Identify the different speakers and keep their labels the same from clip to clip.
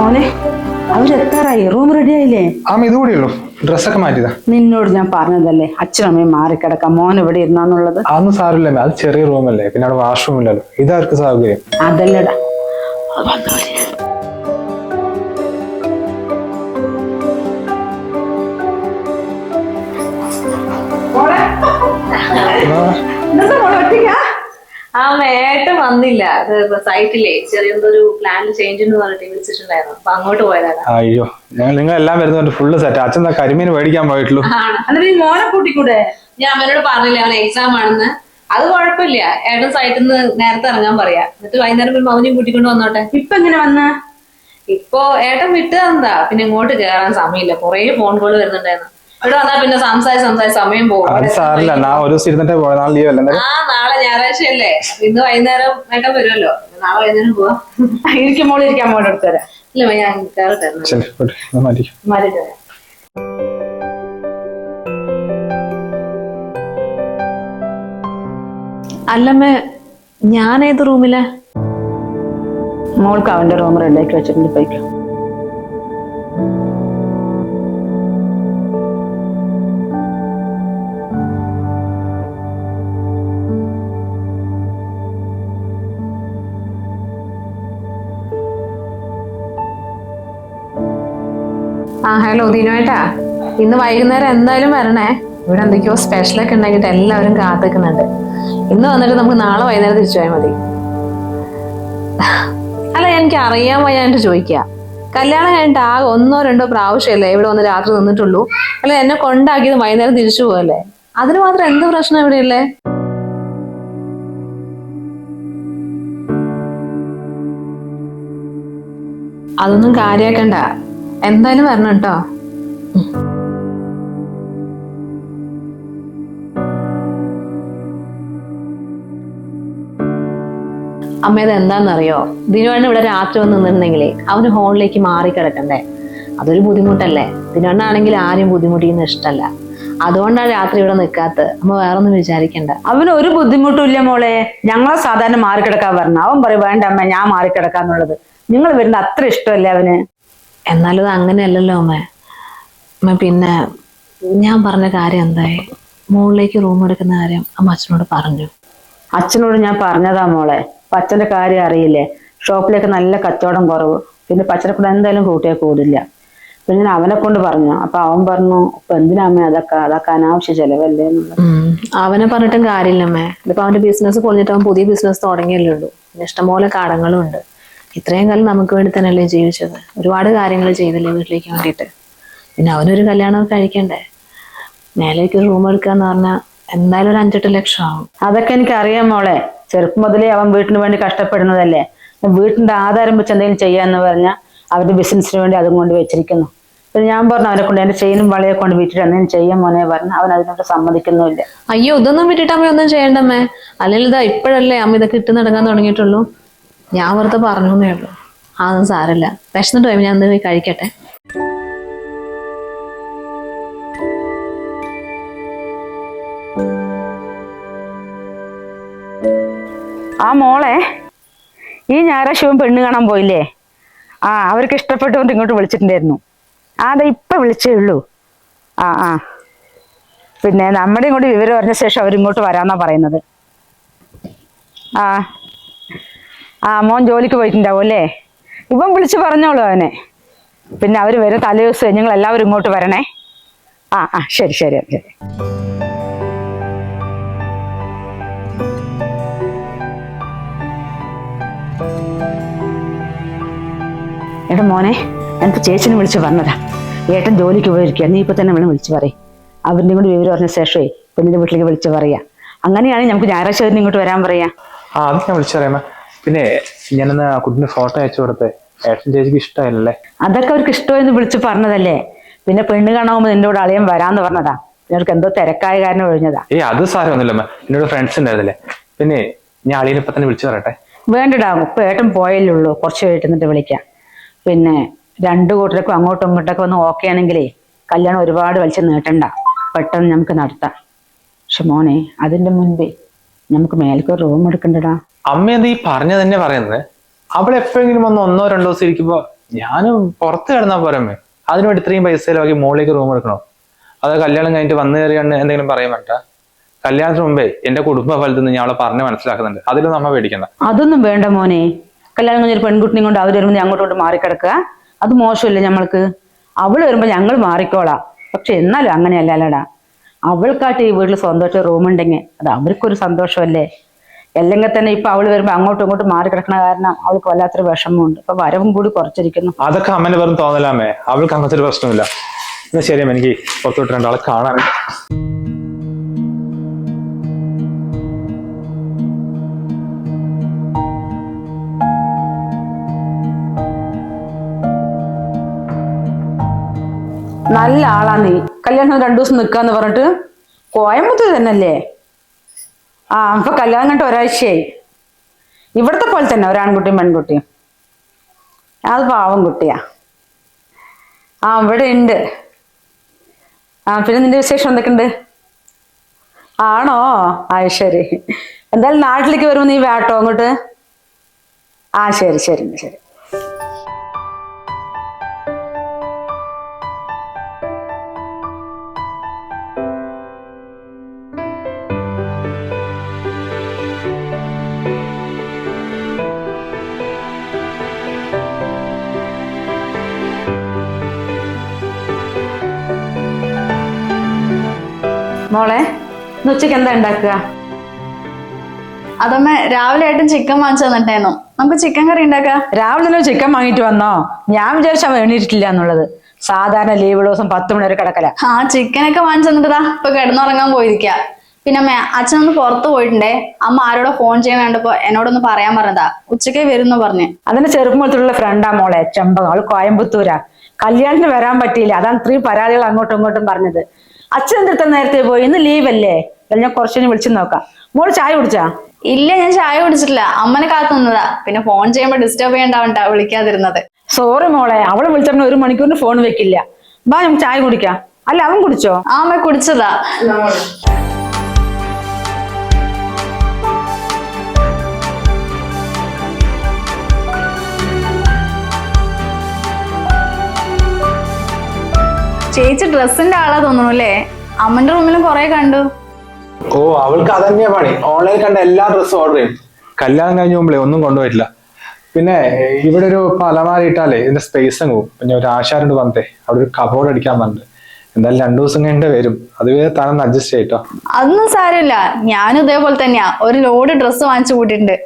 Speaker 1: മോനെ അവരെത്താറായി room ready ആയില്ലേ?
Speaker 2: ആമ ഇത് കൂടിയുള്ളൂ ഡ്രസ്സൊക്കെ മാറ്റിയതാ.
Speaker 1: നിന്നോട് ഞാൻ പറഞ്ഞതല്ലേ അച്ഛനമ്മയും മാറിക്കിടക്കാം. മോൻ ഇവിടെ ഇരുന്നാന്നുള്ളത്?
Speaker 2: അതൊന്നും സാറില്ല അത് ചെറിയ റൂമല്ലേ പിന്നെ അവിടെ വാഷ്റൂം ഇല്ലല്ലോ. ഇതാർക്ക് സൗകര്യം
Speaker 1: അതല്ലടാ. അത്
Speaker 3: വന്നില്ല. അത് സൈറ്റിലെ ചെറിയൊരു പ്ലാൻ ചേഞ്ച് എന്ന് പറഞ്ഞിട്ട് വിളിച്ചിട്ടുണ്ടായിരുന്നു. അപ്പൊ അങ്ങോട്ട് പോയതാണ്.
Speaker 2: അയ്യോ ഞങ്ങൾ നിങ്ങൾ എല്ലാം വരുന്നുണ്ട് ഫുള്ള് സെറ്റ് അച്ഛൻ കരിമീൻ മേടിക്കാൻ പോയിട്ടുള്ളൂ.
Speaker 1: എന്നിട്ട് നീ മോനെ കൂട്ടിക്കൂടെ?
Speaker 3: ഞാൻ അവനോട് പറഞ്ഞില്ല അവൻ എക്സാം ആണെന്ന്. അത് കുഴപ്പമില്ല. ഏട്ടൻ സൈറ്റിൽ നിന്ന് നേരത്തെ ഇറങ്ങാൻ പറയാ. എന്നിട്ട് വൈകുന്നേരം പോയി മൗനിയും കൂട്ടിക്കൊണ്ട് വന്നോട്ടെ.
Speaker 1: ഇപ്പൊ എങ്ങനെ വന്ന?
Speaker 3: ഇപ്പോ ഏട്ടൻ വിട്ടു തന്നതാ പിന്നെ ഇങ്ങോട്ട് കേറാൻ സമയമില്ല. കൊറേ ഫോൺ കോൾ വരുന്നുണ്ടായിരുന്നു. ഇവിടെ വന്നാ പിന്നെ സംസാരിച്ച് സംസാരിച്ച് സമയം പോകും.
Speaker 2: അത് സാറില്ല ഞാൻ ഒരു ദിവസം ഇരുന്നിട്ടേ പോയ നാളെ ലീവ് അല്ലേ
Speaker 3: ആ നാളെ ഞായറാഴ്ച അല്ലേ? ഇന്ന് വൈകുന്നേരം വേണ്ട വരുമല്ലോ. നാളെ വൈകുന്നേരം പോവാ.
Speaker 1: ഇരിക്കും മോൾ ഇരിക്കാൻ മോളെ എടുത്തു തരാം
Speaker 3: ഇല്ല ഞാൻ കയറട്ടെ എന്നാ.
Speaker 2: ശരി പോട്ടെ, എന്നാ മാറ്റിക്കോ.
Speaker 3: മാറിയിട്ട് വരാം. അല്ലമ്മേ ഞാൻ ഏത് റൂമിലെ?
Speaker 1: മോൾക്ക് അവന്റെ റൂം റെഡിയാക്കി വെച്ചിട്ടുണ്ട് പോയിക്കോ.
Speaker 3: ആ ഹലോ ദിനുവേട്ടാ ഇന്ന് വൈകുന്നേരം എന്തായാലും വരണേ. ഇവിടെ എന്തൊക്കെയോ സ്പെഷ്യലൊക്കെ ഉണ്ടാക്കിയിട്ട് എല്ലാവരും കാത്തിക്കുന്നുണ്ട്. ഇന്ന് വന്നിട്ട് നമുക്ക് നാളെ വൈകുന്നേരം തിരിച്ചു പോയാൽ മതി. അല്ല എനിക്ക് അറിയാൻ വയ്യാണ്ട് ചോദിക്കുക കല്യാണം കഴിഞ്ഞിട്ട് ആകെ ഒന്നോ രണ്ടോ പ്രാവശ്യമല്ലേ ഇവിടെ വന്ന് രാത്രി നിന്നിട്ടുള്ളൂ. അല്ല എന്നെ കൊണ്ടാക്കിയത് വൈകുന്നേരം തിരിച്ചു പോകല്ലേ അതിന് മാത്രം എന്ത് പ്രശ്നം ഇവിടെയല്ലേ അതൊന്നും കാര്യാക്കണ്ട. എന്തായാലും വരണം കേട്ടോ അമ്മ ഇത് എന്താണെന്നറിയോ ദിനുവണ്ണ ഇവിടെ രാത്രി വന്ന് നിന്നിരുന്നെങ്കിലേ അവന് ഹോളിലേക്ക് മാറി കിടക്കണ്ടേ അതൊരു ബുദ്ധിമുട്ടല്ലേ? ദിനുവണ്ണാണെങ്കിൽ ആരും ബുദ്ധിമുട്ടിക്കുന്ന ഇഷ്ടമല്ല അതുകൊണ്ടാണ് രാത്രി ഇവിടെ നിൽക്കാത്തത് അമ്മ വേറൊന്നും വിചാരിക്കണ്ട.
Speaker 1: അവന് ഒരു ബുദ്ധിമുട്ടും ഇല്ല മോളെ. ഞങ്ങളെ സാധാരണ മാറിക്കിടക്കാൻ പറഞ്ഞു അവൻ പറയും വേണ്ട അമ്മ ഞാൻ മാറിക്കിടക്കാന്നുള്ളത്. നിങ്ങൾ വരുന്ന അത്ര ഇഷ്ടമല്ലേ അവന്?
Speaker 3: എന്നാലും അത് അങ്ങനെയല്ലല്ലോ അമ്മ. അമ്മ പിന്നെ ഞാൻ പറഞ്ഞ കാര്യം എന്തായി? മുകളിലേക്ക് റൂം എടുക്കുന്ന കാര്യം അമ്മ അച്ഛനോട് പറഞ്ഞു.
Speaker 1: അച്ഛനോട് ഞാൻ പറഞ്ഞതാ മോളെ. പച്ചന്റെ അച്ഛന്റെ കാര്യം അറിയില്ലേ? ഷോപ്പിലേക്ക് നല്ല കച്ചവടം കുറവ്. പിന്നെ പച്ചനെ കൂടെ എന്തായാലും കൂട്ടിയെ കൂടില്ല. പിന്നെ ഞാൻ അവനെ കൊണ്ട് പറഞ്ഞു. അപ്പൊ അവൻ പറഞ്ഞു ഇപ്പൊ എന്തിനാ അമ്മ അതൊക്കെ? അതൊക്കെ അനാവശ്യ ചെലവല്ലേ.
Speaker 3: അവനെ പറഞ്ഞിട്ടും കാര്യമില്ലമ്മേ ഇപ്പൊ അവന്റെ ബിസിനസ് പൊളിഞ്ഞിട്ട് അവൻ പുതിയ ബിസിനസ് തുടങ്ങിയല്ലേ ഉള്ളൂ. പിന്നെ ഇഷ്ടംപോലെ കടങ്ങളും ഉണ്ട്. ഇത്രയും കാലം നമുക്ക് വേണ്ടി തന്നെയല്ലേ ജീവിച്ചത്? ഒരുപാട് കാര്യങ്ങൾ ചെയ്തില്ലേ വീട്ടിലേക്ക് വേണ്ടിയിട്ട്? പിന്നെ അവനൊരു കല്യാണം കഴിക്കണ്ടേ? മേലേക്ക് റൂം എടുക്കാന്ന് പറഞ്ഞാൽ എന്തായാലും ഒരു അഞ്ചെട്ട് ലക്ഷം ആവും
Speaker 1: അതൊക്കെ എനിക്ക് അറിയാം മോളെ. ചെറുപ്പം മുതലേ അവൻ വീട്ടിന് വേണ്ടി കഷ്ടപ്പെടുന്നതല്ലേ. വീട്ടിന്റെ ആധാരം വെച്ച് എന്തെങ്കിലും ചെയ്യാന്ന് പറഞ്ഞാൽ അവരുടെ ബിസിനസ്സിന് വേണ്ടി അതും കൊണ്ട് വെച്ചിരിക്കുന്നു. പിന്നെ ഞാൻ പറഞ്ഞു അവനെ കൊണ്ട് എന്റെ ചെയിനും വളയെ കൊണ്ട് വിറ്റിട്ട് എന്തെങ്കിലും ചെയ്യാൻ മോനെ പറഞ്ഞു അവൻ അതിനോട് സമ്മതിക്കുന്നുമില്ല.
Speaker 3: അയ്യോ ഇതൊന്നും വിട്ടിട്ട് അമ്മ ഒന്നും ചെയ്യണ്ടമ്മേ അല്ലെങ്കിൽ ഇതാ ഇപ്പോഴല്ലേ അമ്മ ഇതൊക്കെ ഇട്ട് നടക്കാൻ തുടങ്ങിയിട്ടുള്ളൂ? ഞാൻ വെറുതെ പറഞ്ഞു എന്നേ ഉള്ളൂ. അതൊന്നും സാരമില്ല. വിശന്നിട്ട് പോയി ഞാൻ പോയി കഴിക്കട്ടെ.
Speaker 1: ആ മോളെ ഈ ഞായറാഴ്ച ശിവൻ പെണ്ണ് കാണാൻ പോയില്ലേ? ആ അവർക്ക് ഇഷ്ടപ്പെട്ടുകൊണ്ട് ഇങ്ങോട്ട് വിളിച്ചിട്ടുണ്ടായിരുന്നു. ആ അതെ ഇപ്പൊ വിളിച്ചേ ഉള്ളൂ. ആ ആ. പിന്നെ നമ്മുടെ ഇങ്ങോട്ട് വിവരം അറിഞ്ഞ ശേഷം അവരിങ്ങോട്ട് വരാന്നാ പറയുന്നത്. ആ. ആ മോൻ ജോലിക്ക് പോയിട്ടുണ്ടാവും ഇവൻ വിളിച്ചു പറഞ്ഞോളൂ അവനെ. പിന്നെ അവർ വരും തലേ ദിവസം ഞങ്ങൾ എല്ലാവരും ഇങ്ങോട്ട് വരണേ. ആ ആ ശരി ശരി ശരി. എടാ മോനെ എനിക്ക് ചേച്ചിനെ വിളിച്ച് പറഞ്ഞതാ. ഏട്ടൻ ജോലിക്ക് പോയിരിക്കുക നീ ഇപ്പൊ തന്നെ വേണം വിളിച്ചു പറയും. അവരുടെ കൂടി വിവരം പറഞ്ഞ ശേഷമേ പെണ്ണിന്റെ വീട്ടിലേക്ക് വിളിച്ചു പറയാ. അങ്ങനെയാണെങ്കിൽ നമുക്ക് ഞായറാഴ്ച ഇങ്ങോട്ട് വരാൻ പറയാ.
Speaker 2: ആ അത് ഞാൻ വിളിച്ചറിയാമ പിന്നെ ഞാൻ കുട്ടിന്റെ ഫോട്ടോ അയച്ചു കൊടുത്തേ. ഏട്ടൻ ചേച്ചിക്ക് ഇഷ്ടമല്ലേ
Speaker 1: അതൊക്കെ അവർക്ക് ഇഷ്ടമെന്ന് വിളിച്ച് പറഞ്ഞതല്ലേ? പിന്നെ പെണ്ണ് കാണാകുമ്പോൾ നിന്റെ കൂടെ അളിയൻ വരാന്ന് പറഞ്ഞതാ. അവർക്ക് എന്തോ തിരക്കായ കാരണം ഒഴിഞ്ഞതാ.
Speaker 2: ഏയ് അത് സാരമൊന്നുമില്ലമ്മ എന്നോട് ഫ്രണ്ട്സ് ഉണ്ടായിരുന്നില്ലേ? പിന്നെ ഞാൻ അളിയനെ ഇപ്പൊ തന്നെ വിളിച്ചു പറയട്ടെ.
Speaker 1: വേണ്ടടാ ഇപ്പൊ ഏട്ടൻ പോയല്ലേ ഉള്ളൂ. കുറച്ച് കഴിഞ്ഞിട്ട് വിളിക്കാം. പിന്നെ രണ്ടു കൂട്ടർക്കും അങ്ങോട്ടും ഇങ്ങോട്ടൊക്കെ ഒന്ന് ഓക്കെ ആണെങ്കിലേ കല്യാണം ഒരുപാട് വലിച്ചു നീട്ടണ്ട. പെട്ടെന്ന് നമുക്ക് നടത്താം. പക്ഷെ മോനെ അതിന്റെ മുൻപേ നമുക്ക് മേലേക്ക് റൂം എടുക്കണ്ടടാ.
Speaker 2: അമ്മ എന്താ ഈ പറഞ്ഞ തന്നെ പറയുന്നത്? അവൾ എപ്പോഴെങ്കിലും ഒന്ന് ഒന്നോ രണ്ടോ ദിവസം ഇരിക്കുമ്പോ ഞാനും പുറത്ത് കിടന്നാ പോരമ്മേ അതിനു വേണ്ടി ഇത്രയും പൈസ ചിലവാക്കി മുകളിലേക്ക് റൂം എടുക്കണോ? അത് കല്യാണം കഴിഞ്ഞിട്ട് വന്നു കയറിയാണ് എന്തെങ്കിലും പറയാൻ പറ്റ കല്യാണത്തിന് മുമ്പേ എന്റെ കുടുംബ ഫലത്തിൽ ഞാൻ അവളെ പറഞ്ഞ് മനസ്സിലാക്കുന്നുണ്ട്. അതിലും നമ്മ പേടിക്കണ്ട.
Speaker 1: അതൊന്നും വേണ്ട മോനെ. കല്യാണം കഴിഞ്ഞൊരു പെൺകുട്ടിനെ കൊണ്ട് അവർ വരുമ്പോൾ അങ്ങോട്ടും ഇങ്ങോട്ട് മാറിക്കിടക്കുക. അത് മോശമല്ലേ ഞമ്മൾക്ക്? അവൾ വരുമ്പോൾ ഞങ്ങൾ മാറിക്കോളാം. പക്ഷെ എന്നാലും അങ്ങനെയല്ല അല്ലടാ അവൾക്കായിട്ട് ഈ വീട്ടിൽ സ്വന്തമായിട്ട് റൂമുണ്ടെങ്കിൽ അത് അവർക്കൊരു സന്തോഷമല്ലേ? അല്ലെങ്കിൽ തന്നെ ഇപ്പൊ അവൾ വരുമ്പോ അങ്ങോട്ടും ഇങ്ങോട്ടും മാറി കിടക്കണ കാരണം അവൾക്ക് വല്ലാത്തൊരു വിഷമമുണ്ട്. അപ്പൊ വരവും കൂടി കുറച്ചിരിക്കുന്നു.
Speaker 2: അതൊക്കെ അമ്മേനെ വെറും തോന്നലാമേ അവൾക്ക് അങ്ങനത്തെ ഒരു പ്രശ്നമില്ല. എന്നാ ശരി എനിക്ക് പുറത്തോട്ട് രണ്ടാളെ കാണാൻ.
Speaker 1: നല്ല ആളാ നീ. കല്യാണം രണ്ടു ദിവസം നിൽക്കാന്ന് പറഞ്ഞിട്ട് കോയമ്പത്തൂർ തന്നെയല്ലേ? ആ അപ്പൊ കല്യാണം കണ്ട ഒരാഴ്ചയായി. ഇവിടത്തെ പോലെ തന്നെ ഒരാൺകുട്ടിയും പെൺകുട്ടിയും. അത് പാവം കുട്ടിയാ. ആ ഇവിടെ ഉണ്ട്. ആ പിന്നെ നിന്റെ വിശേഷം എന്തൊക്കെയുണ്ട്? ആണോ? ആ ശരി. എന്തായാലും നാട്ടിലേക്ക് വരുമ്പോ നീ വേട്ടോ അങ്ങോട്ട്. ആ ശരി ശരി ശരി. മോളെ ഇന്ന് ഉച്ചയ്ക്ക് എന്താ ഉണ്ടാക്കുക?
Speaker 4: അതമ്മ രാവിലെ ആയിട്ടും ചിക്കൻ വാങ്ങിച്ചു തന്നിട്ടായിരുന്നു നമുക്ക് ചിക്കൻ കറി ഉണ്ടാക്കാം.
Speaker 1: രാവിലെ തന്നെ ചിക്കൻ വാങ്ങിട്ട് വന്നോ? ഞാൻ വിചാരിച്ച അവൻ എണീറ്റിട്ടില്ല എന്നുള്ളത്. സാധാരണ ലീവ് ദിവസം പത്ത് മണി വരെ കിടക്കല.
Speaker 4: ആ ചിക്കനൊക്കെ വാങ്ങിച്ചു തന്നിട്ടാ ഇപ്പൊ കിടന്നുറങ്ങാൻ പോയിരിക്ക. പിന്നെ അമ്മ അച്ഛനൊന്ന് പുറത്തു പോയിട്ടുണ്ടേ. അമ്മ ആരോടോ ഫോൺ ചെയ്യാൻ വേണ്ടപ്പോ എന്നോടൊന്ന് പറയാൻ പറഞ്ഞതാ. ഉച്ചക്കേ വരുന്നു പറഞ്ഞു.
Speaker 1: അതിന്റെ ചെറുപ്പത്തിലുള്ള ഫ്രണ്ടാ മോളെ ചെമ്പകം. അവൾ കോയമ്പത്തൂരാ. കല്യാണത്തിന് വരാൻ പറ്റിയില്ല. അതാണ് ഇത്രയും പരാതികൾ അങ്ങോട്ടും ഇങ്ങോട്ടും പറഞ്ഞത്. അച്ഛൻ എന്തിട്ട് നേരത്തെ പോയി. ഇന്ന് ലീവ് അല്ലേ? എന്നാ ഞാൻ കുറച്ചു വിളിച്ചു നോക്കാം. മോൾ ചായ കുടിച്ചാ?
Speaker 4: ഇല്ല ഞാൻ ചായ കുടിച്ചിട്ടില്ല. അമ്മനെ കാത്തു നിന്നതാ. പിന്നെ ഫോൺ ചെയ്യുമ്പോ ഡിസ്റ്റർബ് ചെയ്യണ്ടാവണ്ട വിളിക്കാതിരുന്നത്.
Speaker 1: സോറി മോളെ. അവൾ വിളിച്ചിട്ട് ഒരു മണിക്കൂറിന് ഫോൺ വെക്കില്ല. ബാ നമുക്ക് ചായ കുടിക്കാം. അല്ല അവൻ കുടിച്ചോ?
Speaker 4: ആ അമ്മ കുടിച്ചതാ. ചേച്ചി ഡ്രസ്സിന്റെ ആളാ തോന്നുന്നു അല്ലേ? അമ്മന്റെ റൂമിലും കൊറേ കണ്ടു.
Speaker 2: ഓ അവൾക്ക് അതന്നെയാ പണി. ഓൺലൈൻ കണ്ട എല്ലാ ഡ്രസ്സും ഓർഡർ ചെയ്യും. കല്യാണം കഴിഞ്ഞ മുമ്പേ ഒന്നും കൊണ്ടുപോയിട്ടില്ല. പിന്നെ ഇവിടെ ഒരു അലമാരി ഇട്ടാലേ ഇതിന്റെ സ്പേസ് അങ്ങ് പോകും. പിന്നെ ഒരു ആശാരുണ്ട് വന്നേ അവിടെ ഒരു കബോർഡ് അടിക്കാൻ പറഞ്ഞിട്ട് എന്തായാലും രണ്ടു ദിവസം കഴിഞ്ഞിട്ട് വരും. അത് താനൊന്ന് അഡ്ജസ്റ്റ് ചെയ്യട്ടോ.
Speaker 4: അതൊന്നും സാരമില്ല. ഞാനും ഇതേപോലെ തന്നെയാ. ഒരു ലോഡ് ഡ്രസ്സ് വാങ്ങിച്ചു കൂട്ടിയിട്ടുണ്ട്.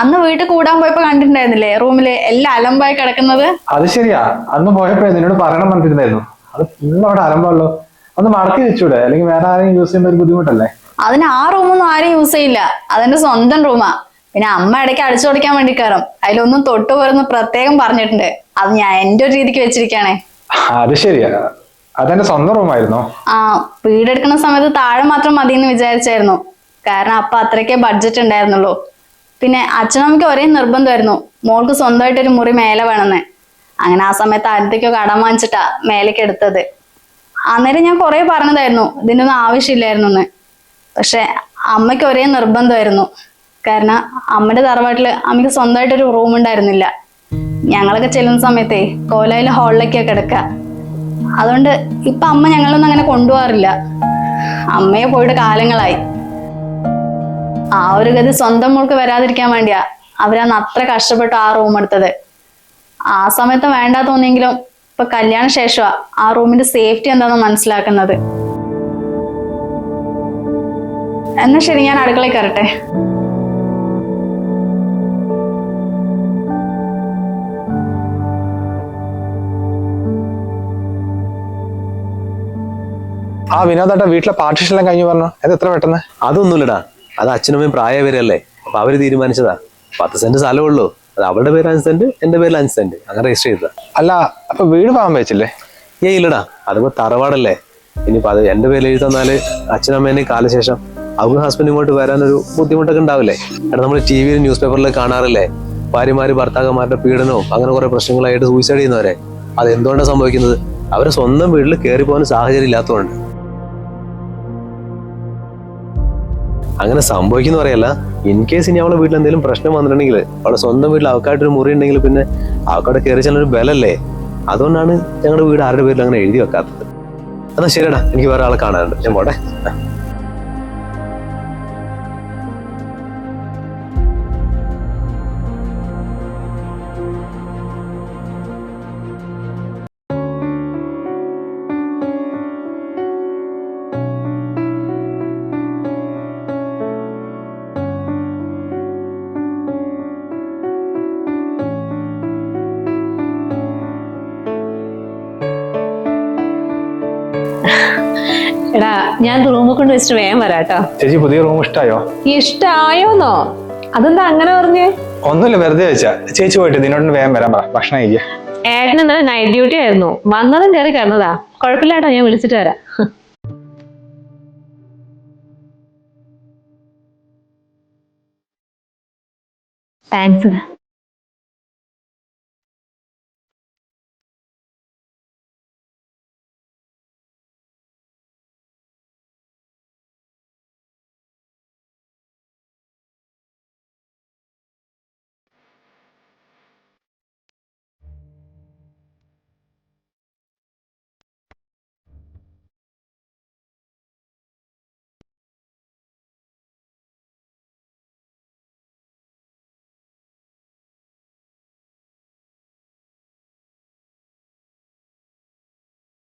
Speaker 4: അന്ന് വീട്ടിൽ കൂടാൻ പോയപ്പോ കണ്ടിട്ടുണ്ടായിരുന്നില്ലേ? റൂമിൽ എല്ലാം അലമ്പായി കിടക്കുന്നത്?
Speaker 2: അത് ശരിയാ. അന്ന് പോയപ്പോ നിന്നോട് പറയണം പറഞ്ഞിരുന്നായിരുന്നു. അത് ഫുള്ള് അവിടെ അലമ്പാണല്ലോ ഒന്ന് മടക്കി വെച്ചൂടെ? അല്ലെങ്കിൽ വേറെ ആരെയും യൂസ് ചെയ്യുന്ന ഒരു ബുദ്ധിമുട്ടല്ലേ?
Speaker 4: അതിന് ആ റൂമൊന്നും ആരും യൂസ് ചെയ്യില്ല. അതെന്റെ സ്വന്തം റൂമാ പിന്നെ അമ്മ ഇടയ്ക്ക് അടിച്ചു കൊടുക്കാൻ വേണ്ടി കയറും അതിലൊന്നും തൊട്ടു പോരെന്ന് പ്രത്യേകം പറഞ്ഞിട്ടുണ്ട്. അത് ഞാൻ എന്റെ ഒരു രീതിക്ക് വെച്ചിരിക്കാണേ.
Speaker 2: അത് ശരിയാ. അതെന്റെ സ്വന്തം റൂമായിരുന്നോ
Speaker 4: ആ വീടെടുക്കുന്ന സമയത്ത് താഴെ മാത്രം മതി എന്ന് വിചാരിച്ചായിരുന്നു. കാരണം അപ്പൊ അത്രയ്ക്കേ ബഡ്ജറ്റ് ഉണ്ടായിരുന്നുള്ളൂ. പിന്നെ അച്ഛനമ്മക്ക് ഒരേ നിർബന്ധമായിരുന്നു. മോൾക്ക് സ്വന്തമായിട്ട് ഒരു മുറി മേലെ വേണമെന്ന്. അങ്ങനെ ആ സമയത്ത് ആദ്യത്തേക്കോ കടം വാങ്ങിച്ചിട്ടാ മേലേക്ക് എടുത്തത്. അന്നേരം ഞാൻ കുറെ പറഞ്ഞതായിരുന്നു ഇതിനൊന്നും ആവശ്യമില്ലായിരുന്നു എന്ന് പക്ഷെ അമ്മയ്ക്ക് ഒരേ നിർബന്ധമായിരുന്നു. കാരണം അമ്മയുടെ തറവാട്ടിൽ അമ്മയ്ക്ക് സ്വന്തമായിട്ടൊരു റൂം ഉണ്ടായിരുന്നില്ല. ഞങ്ങളൊക്കെ ചെല്ലുന്ന സമയത്തേ കോലായിലെ ഹാളിലേക്കാ കിടക്ക. അതുകൊണ്ട് ഇപ്പൊ അമ്മ ഞങ്ങളൊന്നും അങ്ങനെ കൊണ്ടുപോകാറില്ല. അമ്മയെ പോയിട്ട് കാലങ്ങളായി. ആ ഒരു ഗതി സ്വന്തം മോൾക്ക് വരാതിരിക്കാൻ വേണ്ടിയാ അവരന്ന് അത്ര കഷ്ടപ്പെട്ട് ആ റൂം എടുത്തത്. ആ സമയത്ത് വേണ്ട തോന്നിയെങ്കിലും ഇപ്പൊ കല്യാണ ശേഷമാ ആ റൂമിന്റെ സേഫ്റ്റി എന്താണെന്ന് മനസ്സിലാക്കുന്നത്. എന്നാ ശരി ഞാൻ അടുക്കളയിൽ കയറട്ടെ.
Speaker 2: ആ വിനോദേട്ട വീട്ടിലെ പാർട്ടിഷൻ എല്ലാം കഴിഞ്ഞു പറഞ്ഞു. അത് എത്ര പെട്ടെന്ന്?
Speaker 5: അതൊന്നുമില്ലടാ. അത് അച്ഛനമ്മയും പ്രായവരല്ലേ. അപ്പൊ അവർ തീരുമാനിച്ചതാ. പത്ത് സെന്റ് സ്ഥലമേ ഉള്ളൂ. അത് അവളുടെ പേര് അഞ്ച് സെന്റ് എന്റെ പേര് അഞ്ച് സെന്റ് അങ്ങനെ രജിസ്റ്റർ ചെയ്തതാ.
Speaker 2: അല്ല അപ്പൊ വീട് പാകാൻ വെച്ചില്ലേ?
Speaker 5: ഏ ഇല്ലടാ. അതിപ്പോ തറവാടല്ലേ. ഇനിയിപ്പോ അത് എന്റെ പേര് എഴുതി തന്നാൽ അച്ഛനമ്മേനെ കാലശേഷം അവർക്ക് ഹസ്ബൻഡ് ഇങ്ങോട്ട് വരാനൊരു ബുദ്ധിമുട്ടൊക്കെ ഉണ്ടാവില്ലേ? കാരണം നമ്മൾ ടി വിയിലും ന്യൂസ് പേപ്പറിലും കാണാറില്ലേ? ഭാര്യമാര് ഭർത്താക്കന്മാരുടെ പീഡനവും അങ്ങനെ കുറെ പ്രശ്നങ്ങളായിട്ട് സൂയിസൈഡ് ചെയ്യുന്നവരെ. അത് എന്തുകൊണ്ടാണ് സംഭവിക്കുന്നത്? അവരെ സ്വന്തം വീട്ടിൽ കയറി പോകാൻ സാഹചര്യം ഇല്ലാത്തതുകൊണ്ട്. അങ്ങനെ സംഭവിക്കുന്ന പറയല്ല. ഇൻ കേസ് ഇനി അവളെ വീട്ടിൽ എന്തെങ്കിലും പ്രശ്നം വന്നിട്ടുണ്ടെങ്കിൽ അവളെ സ്വന്തം വീട്ടിൽ അവക്കായിട്ടൊരു മുറി ഉണ്ടെങ്കിൽ പിന്നെ അവക്കവിടെ കയറി ചെല്ലൊരു ബലല്ലേ? അതുകൊണ്ടാണ് ഞങ്ങളുടെ വീട് ആരുടെ പേരിൽ അങ്ങനെ എഴുതി വെക്കാത്തത്. എന്നാ ശരിയടാ എനിക്ക് വേറെ ആളെ കാണാനുണ്ട്. ഞാൻ പോട്ടെ.
Speaker 3: എടാ ഞാൻ റൂമിൽ കൊണ്ട് വെച്ചിട്ട് വേഗം വരാട്ടോ.
Speaker 6: ചേച്ചി പുതിയ റൂം ഇഷ്ടായോ?
Speaker 3: ഇഷ്ടായോന്നോ? അതെന്താ അങ്ങനെ പറഞ്ഞേ?
Speaker 6: ഒന്നുമില്ല വെറുതെ വെച്ചാ ചേച്ചി പോയിട്ട് നിന്നോട് വേഗം വരാൻ പറ. ഭക്ഷണം കഴിക്കുക
Speaker 3: ഏട്ടൻ ഇന്നലെ നൈറ്റ് ഡ്യൂട്ടി ആയിരുന്നു. വന്നതും കയറി കിടന്നതാ. കുഴപ്പമില്ലാട്ടോ ഞാൻ വിളിച്ചിട്ട് വരാം. താങ്ക്സ്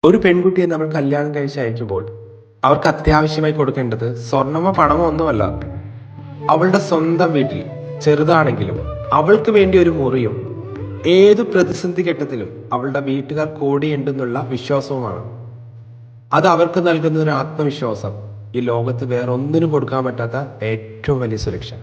Speaker 2: ഒരു പെൺകുട്ടിയെ നമ്മൾ കല്യാണം കഴിച്ച് അയക്കുമ്പോൾ അവർക്ക് അത്യാവശ്യമായി കൊടുക്കേണ്ടത് സ്വർണമോ പണമോ ഒന്നുമല്ല. അവളുടെ സ്വന്തം വീട്ടിൽ ചെറുതാണെങ്കിലും അവൾക്ക് വേണ്ടി ഒരു മുറിയും ഏത് പ്രതിസന്ധി ഘട്ടത്തിലും അവളുടെ വീട്ടുകാർ കൂടിയുണ്ടെന്നുള്ള വിശ്വാസവുമാണ്. അത് അവർക്ക് നൽകുന്ന ഒരു ആത്മവിശ്വാസം ഈ ലോകത്ത് വേറെ ഒന്നിനും കൊടുക്കാൻ പറ്റാത്ത ഏറ്റവും വലിയ സുരക്ഷ.